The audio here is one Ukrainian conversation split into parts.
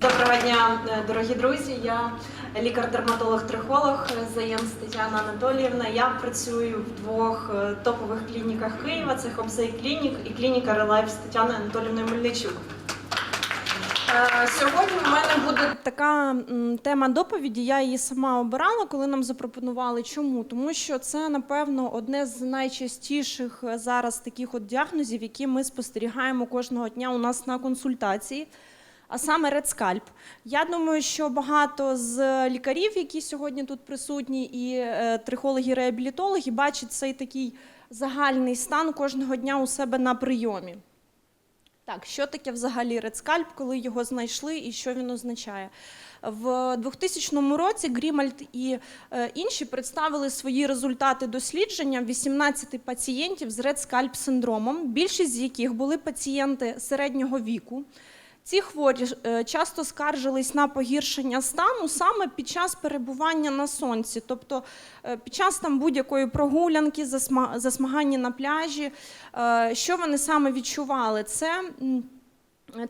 Доброго дня, е, дорогі друзі. Я лікар-дерматолог-трихолог Заєм Тетяна Анатоліївна. Я працюю в двох е, топових клініках Києва: це Хобзей Клінік і клініка Релайф з Тетяною Анатоліївною Мельничук. Е, Сьогодні в мене буде така тема доповіді. Я її сама обирала, коли нам запропонували. Чому? Тому що це, напевно, одне з найчастіших е, зараз таких от діагнозів, які ми спостерігаємо кожного дня у нас на консультації. А саме редскальп. Я думаю, що багато з лікарів, які сьогодні тут присутні, і е, трихологи, реабілітологи бачать цей такий загальний стан кожного дня у себе на прийомі. Так, що таке взагалі редскальп, коли його знайшли і що він означає? В 2000 році Грімальд і е, інші представили свої результати дослідження 18 пацієнтів з редскальп синдромом, більшість з яких були пацієнти середнього віку. Ці хворі е, часто скаржились на погіршення стану саме під час перебування на сонці, тобто е, під час там будь-якої прогулянки, засмагання на пляжі. Е, Що вони саме відчували? Це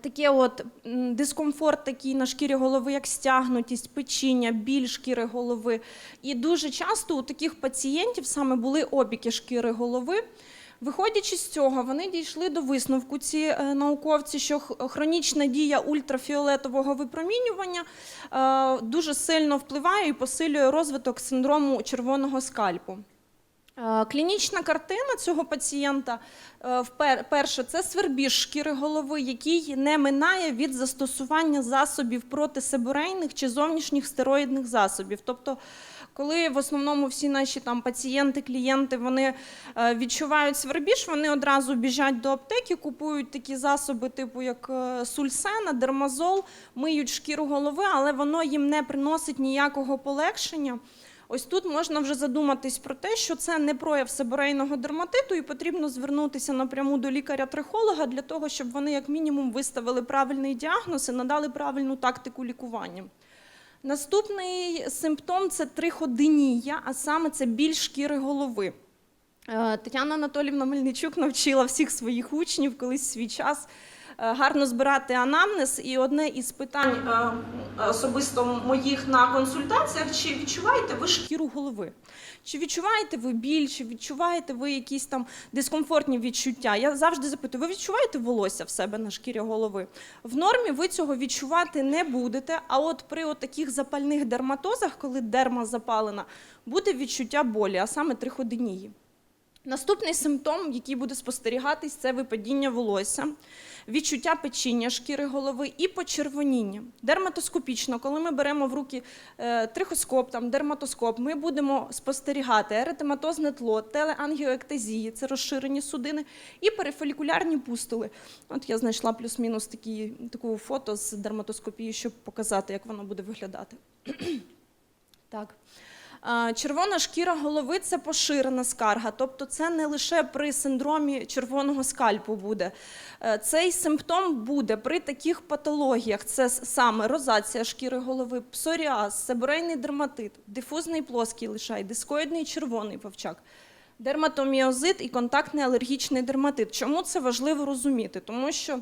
таке от дискомфорт такий на шкірі голови, як стягнутість, печіння, біль шкіри голови. І дуже часто у таких пацієнтів саме були опіки шкіри голови. Виходячи з цього, вони дійшли до висновку, ці е, науковці, що хронічна дія ультрафіолетового випромінювання е, дуже сильно впливає і посилює розвиток синдрому червоного скальпу. Е, Клінічна картина цього пацієнта е, перше, це свербіж шкіри голови, який не минає від застосування засобів протисеборейних чи зовнішніх стероїдних засобів. Тобто, коли в основному всі наші там пацієнти, клієнти вони е, відчувають свербіж, вони одразу біжать до аптеки, купують такі засоби, типу як сульсена, дермазол, миють шкіру голови, але воно їм не приносить ніякого полегшення. Ось тут можна вже задуматись про те, що це не прояв себорейного дерматиту, і потрібно звернутися напряму до лікаря-трихолога для того, щоб вони як мінімум виставили правильний діагноз і надали правильну тактику лікування. Наступний симптом це триходинія, а саме це біль шкіри голови. Е, Тетяна Анатолівна Мельничук навчила всіх своїх учнів колись свій час гарно збирати анамнез. І одне із питань е, особисто моїх на консультаціях: чи відчуваєте ви шкіру голови? Чи відчуваєте ви біль, чи відчуваєте ви якісь там дискомфортні відчуття? Я завжди запитую: ви відчуваєте волосся в себе на шкірі голови? В нормі ви цього відчувати не будете. А от при таких запальних дерматозах, коли дерма запалена, буде відчуття болі, а саме триходинії. Наступний симптом, який буде спостерігатись, це випадіння волосся, відчуття печіння шкіри голови і почервоніння. Дерматоскопічно, коли ми беремо в руки е, трихоскоп, там, дерматоскоп, ми будемо спостерігати еретематозне тло, телеангіоектезії, це розширені судини, і перифолікулярні пустули. От я знайшла плюс-мінус таку фото з дерматоскопії, щоб показати, як воно буде виглядати. так. Червона шкіра голови це поширена скарга, тобто це не лише при синдромі червоного скальпу буде. Е, Цей симптом буде при таких патологіях: це саме розація шкіри голови, псоріаз, себорейний дерматит, дифузний плоский лишай, дискоїдний червоний вовчак. Дерматоміозит і контактний алергічний дерматит. Чому це важливо розуміти? Тому що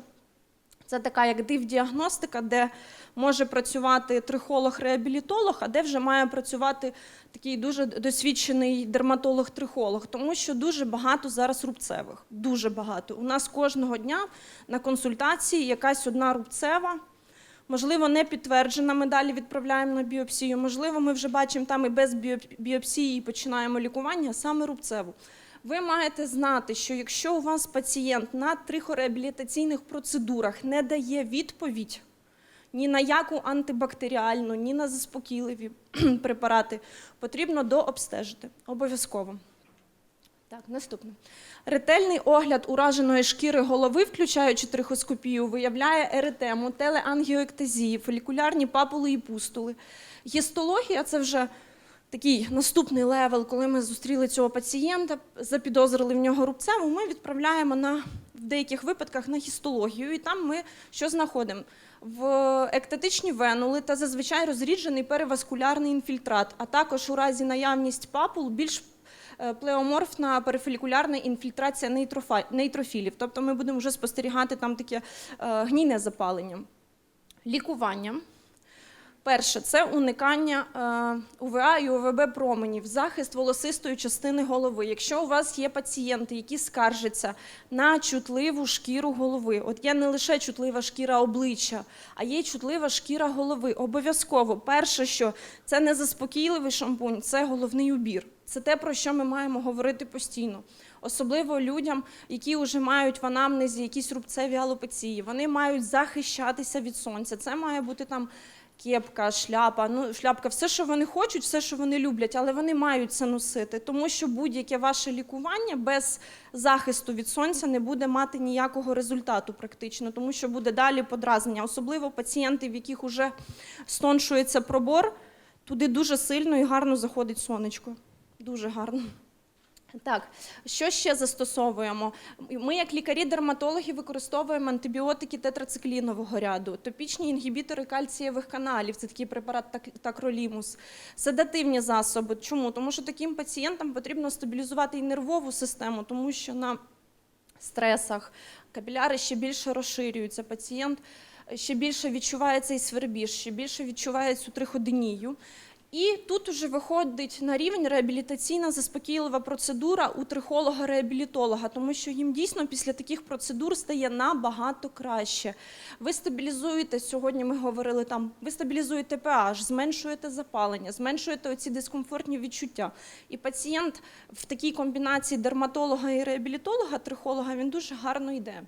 це така як дивдіагностика, де може працювати трихолог-реабілітолог, а де вже має працювати такий дуже досвідчений дерматолог-трихолог, тому що дуже багато зараз рубцевих. Дуже багато. У нас кожного дня на консультації якась одна рубцева. Можливо, не підтверджена, ми далі відправляємо на біопсію. Можливо, ми вже бачимо там і без біоп- біопсії і починаємо лікування, саме рубцеву. Ви маєте знати, що якщо у вас пацієнт на трихореабілітаційних процедурах не дає відповідь ні на яку антибактеріальну, ні на заспокійливі препарати, потрібно дообстежити обов'язково. Так, наступне. Ретельний огляд ураженої шкіри голови, включаючи трихоскопію, виявляє еретему, телеангіоектезії, фолікулярні папули і пустули. Гістологія це вже такий наступний левел, коли ми зустріли цього пацієнта, запідозрили в нього рубцеву, ми відправляємо на в деяких випадках на гістологію, і там ми що знаходимо? В ектетичні венули та зазвичай розріджений переваскулярний інфільтрат, а також у разі наявність папул більш е, плеоморфна перифолікулярна інфільтрація нейтрофілів. Тобто ми будемо вже спостерігати там таке е, гнійне запалення. Лікування. Перше це уникання е, УВА і УВБ променів, захист волосистої частини голови. Якщо у вас є пацієнти, які скаржаться на чутливу шкіру голови, от є не лише чутлива шкіра обличчя, а є чутлива шкіра голови. Обов'язково, перше, що це не заспокійливий шампунь, це головний убір. Це те, про що ми маємо говорити постійно. Особливо людям, які вже мають в анамнезі якісь рубцеві алопеції. Вони мають захищатися від сонця. Це має бути там кепка, шляпа, ну шляпка, все, що вони хочуть, все, що вони люблять, але вони мають це носити, тому що будь-яке ваше лікування без захисту від сонця не буде мати ніякого результату практично, тому що буде далі подразнення. Особливо пацієнти, в яких вже стоншується пробор, туди дуже сильно і гарно заходить сонечко. Дуже гарно. Так, що ще застосовуємо? Ми, як лікарі-дерматологи, використовуємо антибіотики тетрациклінового ряду, топічні інгібітори кальцієвих каналів, це такий препарат так- такролімус, седативні засоби. Чому? Тому що таким пацієнтам потрібно стабілізувати і нервову систему, тому що на стресах капіляри ще більше розширюються. Пацієнт ще більше відчуває цей свербіж, ще більше відчуває цю триходинію. І тут уже виходить на рівень реабілітаційна заспокійлива процедура у трихолога-реабілітолога, тому що їм дійсно після таких процедур стає набагато краще. Ви стабілізуєте, сьогодні ми говорили там, ви стабілізуєте pH, зменшуєте запалення, зменшуєте оці дискомфортні відчуття. І пацієнт в такій комбінації дерматолога і реабілітолога, трихолога, він дуже гарно йде.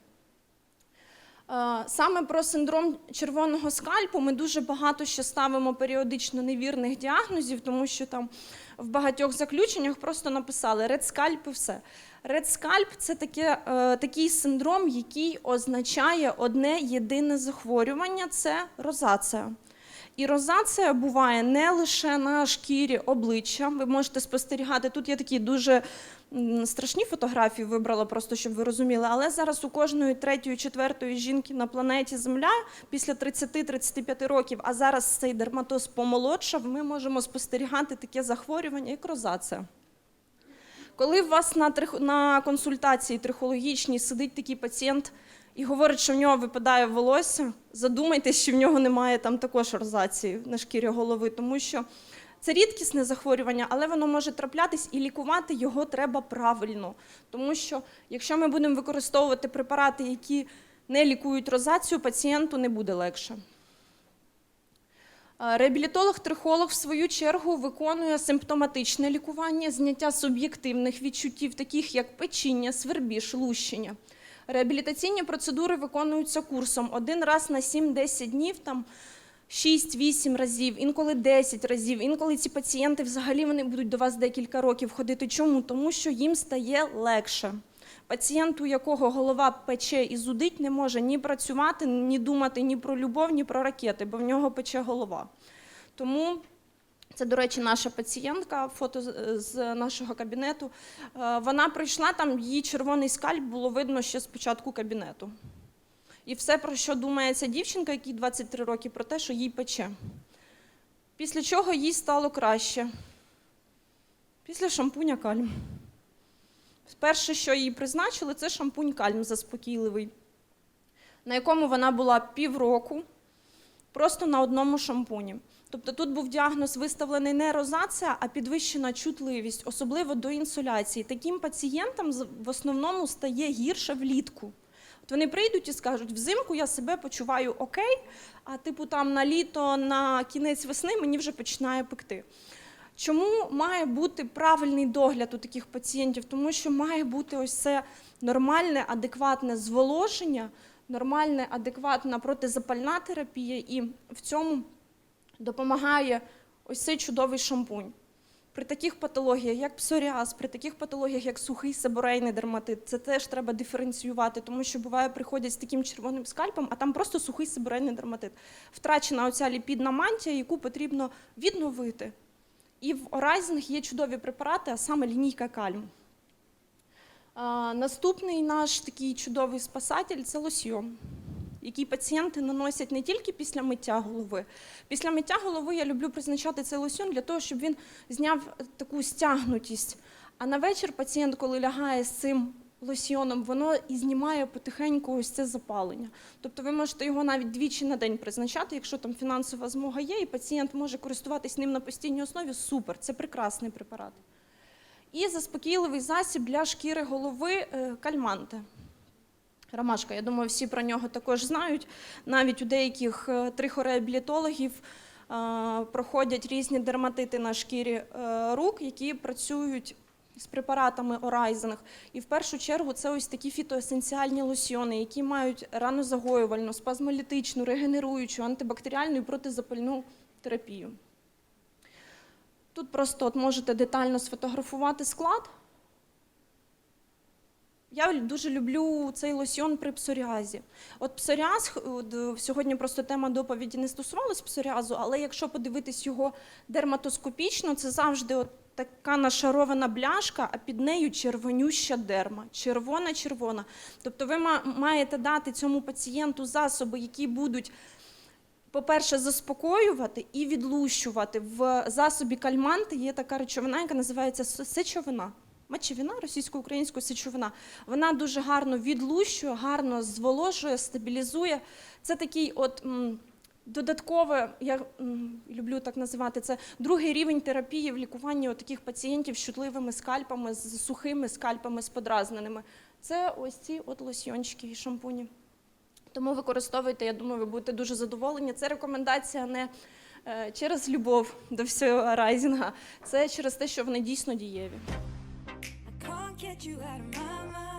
Е, Саме про синдром червоного скальпу ми дуже багато ще ставимо періодично невірних діагнозів, тому що там в багатьох заключеннях просто написали ред скальп і все. Ред скальп – це таке, е, такий синдром, який означає одне єдине захворювання це розація. І розація буває не лише на шкірі обличчя. Ви можете спостерігати. Тут є такі дуже страшні фотографії, вибрала просто, щоб ви розуміли. Але зараз у кожної третьої, четвертої жінки на планеті Земля після 30-35 років, а зараз цей дерматоз помолодшав, ми можемо спостерігати таке захворювання, як розація. Коли у вас на, на консультації трихологічній сидить такий пацієнт і говорить, що в нього випадає волосся, задумайтесь, що в нього немає там також розації на шкірі голови, тому що це рідкісне захворювання, але воно може траплятись і лікувати його треба правильно. Тому що якщо ми будемо використовувати препарати, які не лікують розацію, пацієнту не буде легше. Е, Реабілітолог-трихолог, в свою чергу, виконує симптоматичне лікування, зняття суб'єктивних відчуттів, таких як печіння, свербіж, лущення. Реабілітаційні процедури виконуються курсом один раз на 7-10 днів, там 6-8 разів, інколи 10 разів. Інколи ці пацієнти взагалі вони будуть до вас декілька років ходити. Чому? Тому що їм стає легше. Пацієнт, у якого голова пече і зудить, не може ні працювати, ні думати ні про любов, ні про ракети, бо в нього пече голова. Тому це, до речі, наша пацієнтка, фото з- нашого кабінету. Е, Вона прийшла, там її червоний скальп було видно ще з початку кабінету. І все, про що думає ця дівчинка, якій 23 роки, про те, що їй пече. Після чого їй стало краще. Після шампуня кальм. Перше, що їй призначили, це шампунь кальм заспокійливий, на якому вона була півроку, просто на одному шампуні. Тобто тут був діагноз виставлений не розація, а підвищена чутливість, особливо до інсоляції. Таким пацієнтам в основному стає гірше влітку. От вони прийдуть і скажуть, взимку я себе почуваю окей, а типу там на літо, на кінець весни мені вже починає пекти. Чому має бути правильний догляд у таких пацієнтів? Тому що має бути ось це нормальне, адекватне зволоження, нормальна, адекватна протизапальна терапія, і в цьому допомагає ось цей чудовий шампунь. При таких патологіях, як псоріаз, при таких патологіях, як сухий себорейний дерматит, це теж треба диференціювати, тому що буває, приходять з таким червоним скальпом, а там просто сухий себорейний дерматит. Втрачена оця ліпідна мантія, яку потрібно відновити. І в Оразінг є чудові препарати, а саме лінійка кальм. А, наступний наш такий чудовий спасатель це лосьйон, який пацієнти наносять не тільки після миття голови. Після миття голови я люблю призначати цей лосьйон для того, щоб він зняв таку стягнутість. А на вечір пацієнт, коли лягає з цим лосьйоном, воно і знімає потихеньку ось це запалення. Тобто ви можете його навіть двічі на день призначати, якщо там фінансова змога є, і пацієнт може користуватись ним на постійній основі. Супер, це прекрасний препарат. І заспокійливий засіб для шкіри голови е, кальманте. Ромашка, я думаю, всі про нього також знають. Навіть у деяких е, трихореабілітологів е, проходять різні дерматити на шкірі е, рук, які працюють з препаратами Орайзинг. І в першу чергу це ось такі фітоесенціальні лосьйони, які мають ранозагоювальну, спазмолітичну, регенеруючу, антибактеріальну і протизапальну терапію. Тут просто от можете детально сфотографувати склад. Я дуже люблю цей лосьйон при псоріазі. От псоріаз, е, сьогодні просто тема доповіді не стосувалась псоріазу, але якщо подивитись його дерматоскопічно, це завжди от така нашарована бляшка, а під нею червонюща дерма. Червона-червона. Тобто ви маєте дати цьому пацієнту засоби, які будуть по-перше, заспокоювати і відлущувати. В засобі кальманти є така речовина, яка називається сечовина. Мочевина, російсько-українською сечовина. Вона дуже гарно відлущує, гарно зволожує, стабілізує. Це такий от. Додаткове, я люблю так називати це другий рівень терапії в лікуванні таких пацієнтів з чутливими скальпами, з сухими скальпами, з подразненими. Це ось ці от лосьйончики і шампуні. Тому використовуйте, я думаю, ви будете дуже задоволені. Це рекомендація не е, через любов до всього райзінга, це через те, що вони дійсно дієві. You out of my mind.